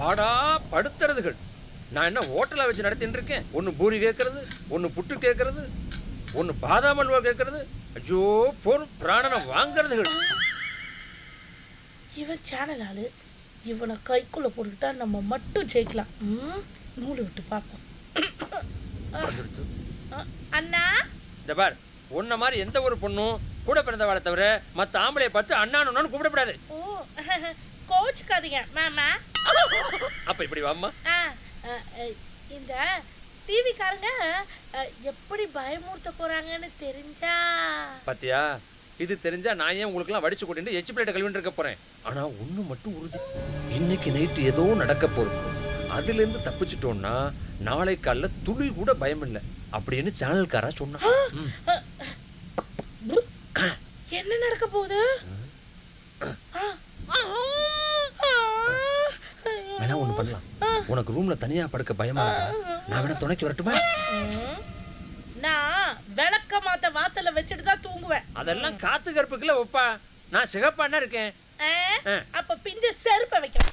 பாடா படுத்துறதுகள். நான் என்ன ஹோட்டலா வச்சு நடத்திட்டு இருக்கேன் ஒன்று பூரி கேட்கறது ஒன்று புட்டு கேட்கறது ஒன்று பாதாம் அல்வா கேட்கறது ஐயோ போன் பிராணனை வாங்குறதுகள். இவன் சேனல் ஆளு. இவனை கைக்குள்ள போட்டுக்கிட்டா நம்ம மட்டும் ஜெயிக்கலாம். ம், நூல் விட்டு பார்ப்போம். அண்ணா? இந்த பார் உன்ன மாதிரி எந்த ஒரு பொண்ணும் கூட பிறந்தவாளை தவிர மற்ற ஆம்பளைய பார்த்து அண்ணான்னு கூப்பிடக்கூடாது. ஓ கோச்சுக்காதீங்க மாமா அப்ப இப்படி வாம்மா இந்த டிவிக்காரங்க எப்படி பயமுறுத்த போறாங்கன்னு தெரிஞ்சா பாத்தியா இது தெரிஞ்சா நான் ஏன் உங்களுக்குலாம் வடிச்சு கொட்டிட்டு எச்சு பிளேட்டை கழுவிட்டு இருக்க போறேன் ஆனா ஒண்ணு மட்டும் உறுதி இன்னைக்கு நைட்டு ஏதோ நடக்க போகுது அதுல இருந்து தப்பிச்சிட்டோம்னா நாளை காலைல துளி கூட பயம் இல்லை அப்படின்னு சேனல்காரன் சொன்னான் ம். என்ன நடக்க போகுது ஆ, ஆ, ஆ, ஐயோ. வேணா ஒண்ணு பண்ணலாம் உனக்கு ரூம்ல தனியா படுக்க பயமா இருக்கா நான் வேணா துணைக்கு வரட்டுமா நான் விளக்க மாத்த வாசல்ல வச்சுட்டு தான் தூங்குவேன் அதெல்லாம் காத்து கருப்புக்குள்ள ஒப்பா நான் சிகப்பாண்ணா இருக்கேன். அப்ப பிஞ்ச செருப்ப வைக்கிறேன்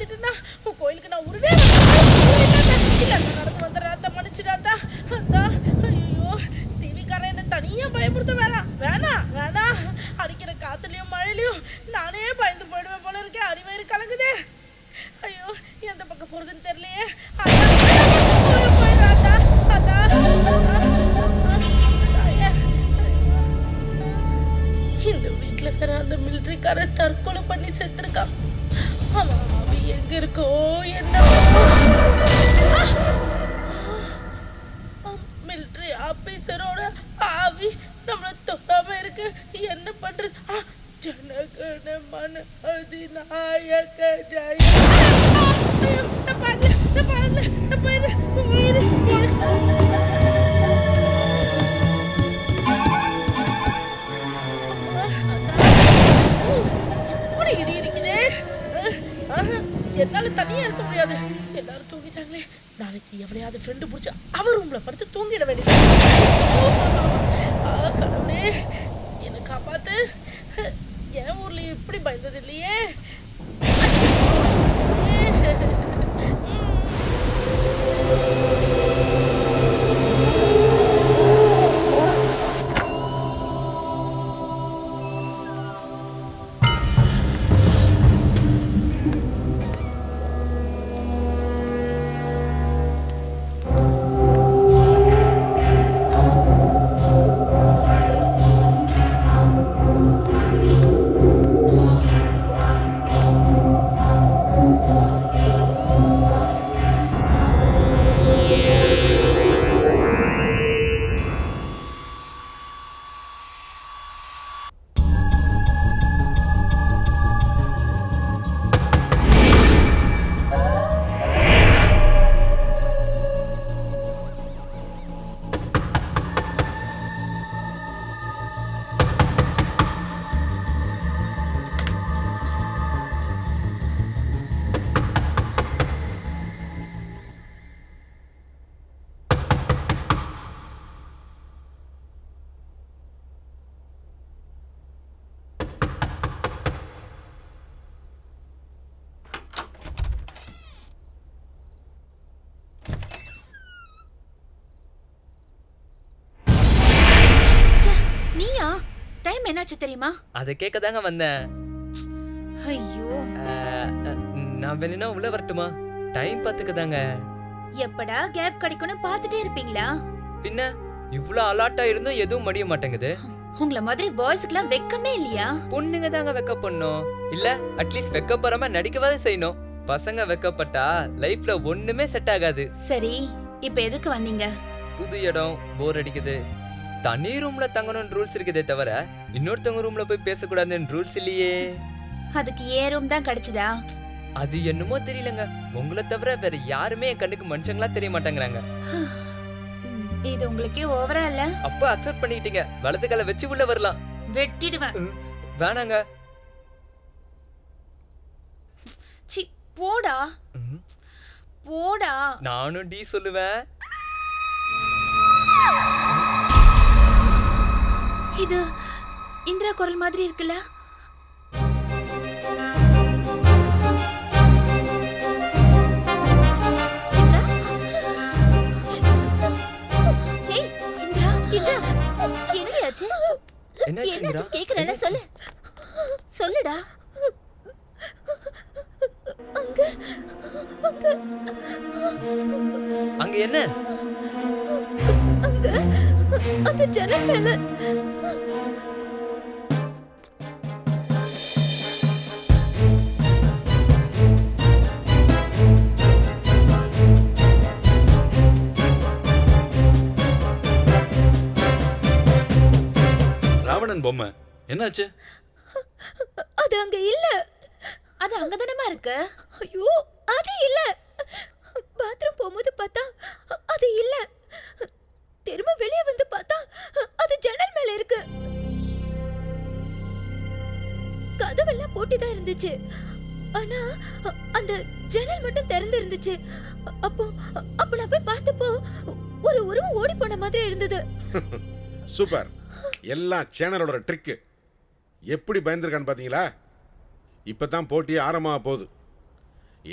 பத்திரமா உன் கோயிலுக்கு நான் உடனே வரேன். இல்ல, நடந்து வந்துடுறேன், அத்தா, மன்னிச்சிடு, அத்தா. ஐயோ, டிவிக்காரன் என்ன தனியாக பயமுறுத்த வேணாம் வேணாம் என்னால தனியா இருக்க முடியாது. எல்லாரும் தூங்கிட்டாங்களே. நாளைக்கு எவனையாவது ஃப்ரெண்டு பிடிச்சி அவர் ரூம்ல படுத்து தூங்கிட வேண்டியது. ஆ, கடவுளே. என்னை காப்பாத்து. என் ஊர்ல இப்படி பயந்தது இல்லையே. என்னாச்சு தெரியுமா? அதை கேட்க தாங்க வந்தேன். ஐயோ. நான் வேணும்னா உள்ள வரட்டுமா? டைம் பார்த்துக்க தாங்க எப்படா கேப் கிடைக்கும்னு பார்த்துட்டே இருப்பீங்களா? பின்ன இவ்வளோ அலாட்டா இருந்தும் எதுவும் முடிய மாட்டேங்குது. உங்கள மாதிரி பாய்ஸ்க்குலாம் வெக்கமே இல்லையா? பொண்ணுங்க தாங்க வெக்க பண்ணும். இல்ல அட்லீஸ்ட் வெக்கப்படுறாம நடிக்கவாது செய்யணும். பசங்க வெக்கப்பட்டா லைஃப்ல ஒண்ணுமே செட் ஆகாது. சரி இப்ப எதுக்கு வந்தீங்க? புது இடம் போர் அடிக்குது. தனி ரூம்ல தங்கணும்னு ரூல்ஸ் இருக்குதே தவிர இன்னொருத்தவங்க ரூம்ல போய் பேசக்கூடாதுன்னு ரூல்ஸ் இல்லையே. அதுக்கு ஏ ரூம் தான் கிடைச்சதா? அது என்னமோ தெரியலங்க. உங்களை தவிர வேற யாருமே என் கண்ணுக்கு மனுஷங்களா தெரிய மாட்டேங்கிறாங்க. இது உங்களுக்கே ஓவரா இல்ல? அப்ப அக்செப்ட் பண்ணிக்கிட்டீங்க. வலது கால வச்சு உள்ள வரலாம். வெட்டிடுவேன். வேணாங்க. சி போடா. போடா. நானும் டி சொல்லுவேன். இது இந்திரா குரல் மாதிரி இருக்குல்ல? என்னாச்சு என்னாச்சு? சொல்லு. சொல்லுடா. அங்க என்ன? அந்த ஜன்னல் மேல. ராவணன் பொம்மை. என்னாச்சு? அது அங்க இல்ல. அது அங்கதானமா இருக்கு? ஐயோ அது இல்ல. பாத்ரூம் போகும்போது பார்த்தா அது இல்ல. திரும்ப வெளியே வந்து பார்த்தா அது ஜன்னல் மேல இருக்கு. கதவெல்லாம் பூட்டிதான் இருந்துச்சு. ஆனா அந்த ஜன்னல் மட்டும் திறந்து இருந்துச்சு அப்போ அப்ப நான் போய் பார்த்தப்போ ஒரு உருவம் ஓடி போன மாதிரி இருந்தது. சூப்பர். எல்லாம் சேனலோட ட்ரிக்கு எப்படி பயந்துருக்கான்னு பார்த்தீங்களா இப்போ தான் போட்டி ஆரம்பமாக போகுது.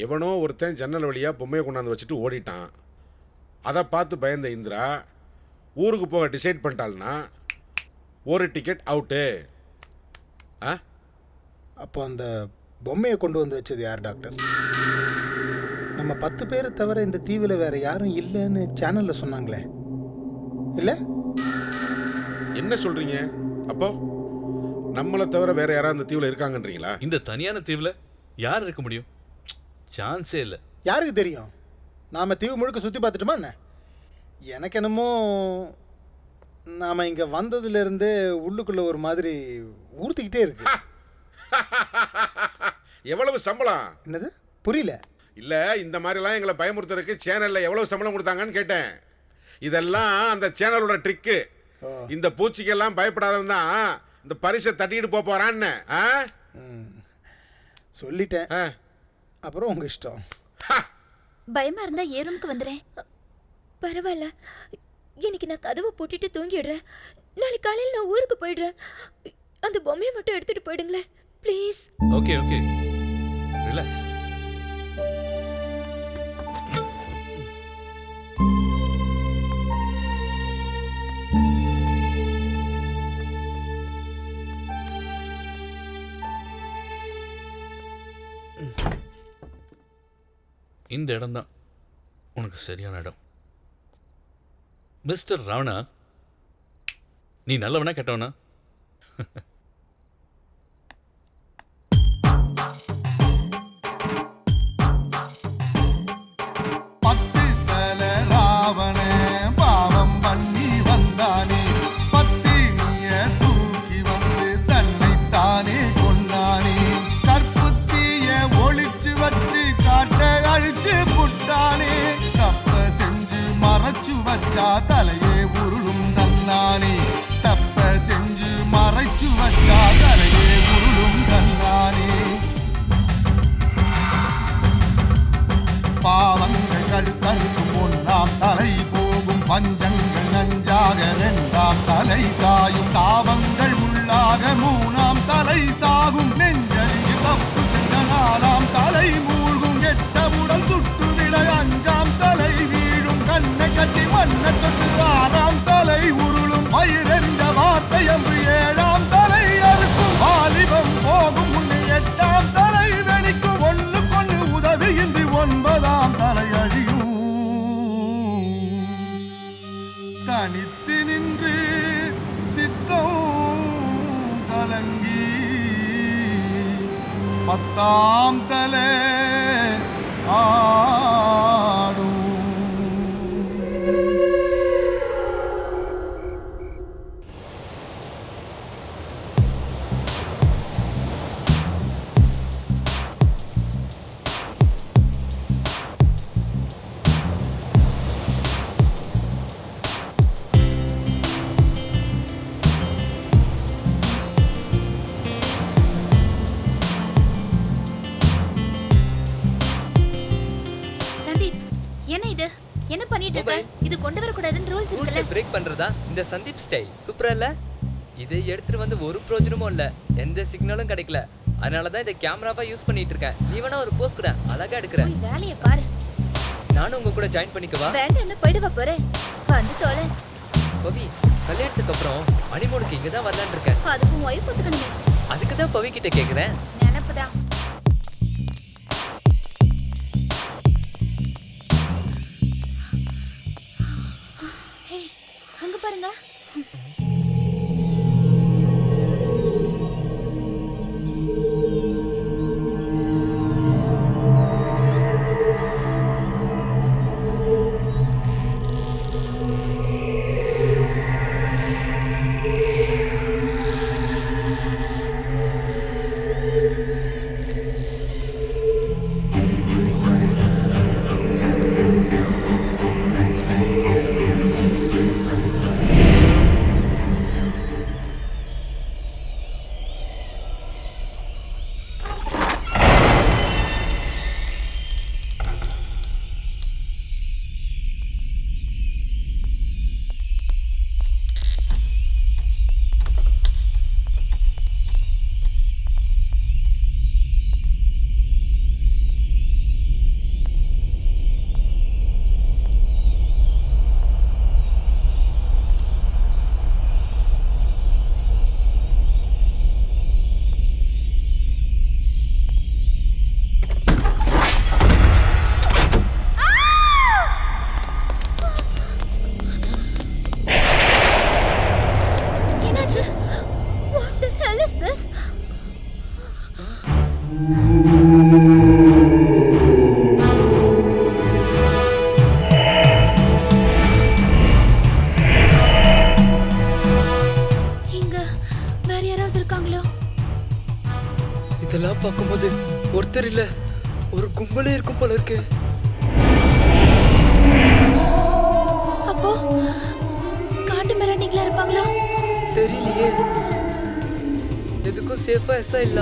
எவனோ ஒருத்தன் ஜன்னல் வழியாக பொம்மையை கொண்டாந்து வச்சுட்டு ஓடிட்டான். அதை பார்த்து பயந்த இந்திரா ஊருக்கு போக டிசைட் பண்ணிட்டாள்னா ஒரு டிக்கெட் அவுட்டு ஆ? அப்போ அந்த பொம்மையை கொண்டு வந்து வச்சது யார் டாக்டர் நம்ம பத்து பேரை தவிர இந்த தீவில் வேறு யாரும் இல்லைன்னு சேனலில் சொன்னாங்களே. இல்லை? என்ன சொல்கிறீங்க அப்போ நம்மளை தவிர வேற யாராவது இந்த தீவில் இருக்காங்கன்றீங்களா? இந்த தனியான தீவுல யார் இருக்க முடியும்? சான்ஸே இல்லை. யாருக்கு தெரியும்? நாம் தீவு முழுக்க சுற்றி பார்த்துட்டோமா என்ன? எனக்கு என்னமோ நாம் இங்கே வந்ததுலேருந்தே உள்ளுக்குள்ளே ஒரு மாதிரி ஊர்த்திக்கிட்டே இருக்கு. எவ்வளவு சம்பளம்? என்னது? புரியல. இல்லை இந்த மாதிரிலாம் எங்களை பயமுறுத்துறதுக்கு சேனலில் எவ்வளோ சம்பளம் கொடுத்தாங்கன்னு கேட்டேன். இதெல்லாம் அந்த சேனலோட ட்ரிக்கு. இந்த பூச்சிக்கெல்லாம் பயப்படாதவன் தான் இந்த பரிசை தட்டிட்டு போப் போறான்னு. சொல்லிட்டேன். ஆ. அப்புறம் உங்கள் இஷ்டம். ஹா. பயமா இருந்தா ஏ ரூமுக்கு வந்துடுறேன் பரவாயில்ல. இன்னைக்கு நான் கதவை பூட்டிட்டு தூங்கிடுறேன். நாளைக்கு காலையில் நான் ஊருக்கு போயிடுறேன். அந்த பொம்மையை மட்டும் எடுத்துட்டு போயிடுங்களேன். Please okay okay. ரிலாக்ஸ் இந்த இடம்தான் உனக்கு சரியான இடம். மிஸ்டர் ராவணா நீ நல்லவனா கெட்டவனா? கட்டி மண்ணை தொட்டு ஆறாம் தலை உருளும் பயிரென்ற வார்த்தை அன்று ஏழாம் தலை அறுக்கும். வாலிபம் போகும் முன்னு எட்டாம் தலை வெடிக்கும். ஒண்ணு கொண்டு உதவியின்றி ஒன்பதாம் தலை அழியும். தனித்து நின்று சித்தம் கலங்கி பத்தாம் தலை ஆடும். பண்றதா? இந்த சந்தீப் ஸ்டைல் சூப்பரா இல்ல? இதை எடுத்துட்டு வந்து ஒரு பிரயோஜனமும் இல்ல. எந்த சிக்னலும் கிடைக்கல. அதனால தான் இதை கேமராவா யூஸ் பண்ணிட்டு இருக்கேன். நீ வேணா ஒரு போஸ் கூட அழகா எடுக்கிறேன். போய் வேலையை பாரு. நானும் உங்க கூட ஜாயின் பண்ணிக்கவா? வேண்டாம் என்ன போயிடுவா போறேன். வந்து தொலை. பவி கல்யாணத்துக்கு அப்புறம் அனிமோனுக்கு இங்க தான் வரலான்னு இருக்கேன். அதுக்கும் ஒய்ஃப் ஒத்துக்கணுமே. அதுக்கு தான் பவி கிட்ட கேக்குறேன். நினப்புதான். ஒருத்தர் இல்ல ஒரு கும்பலே இருக்கும் போல இருக்கு. அப்போ காட்டு மிராண்டிங்களா இருப்பாங்களோ? தெரியலையே. எதுக்கும் சேஃபா எஸ்ஸா இல்ல.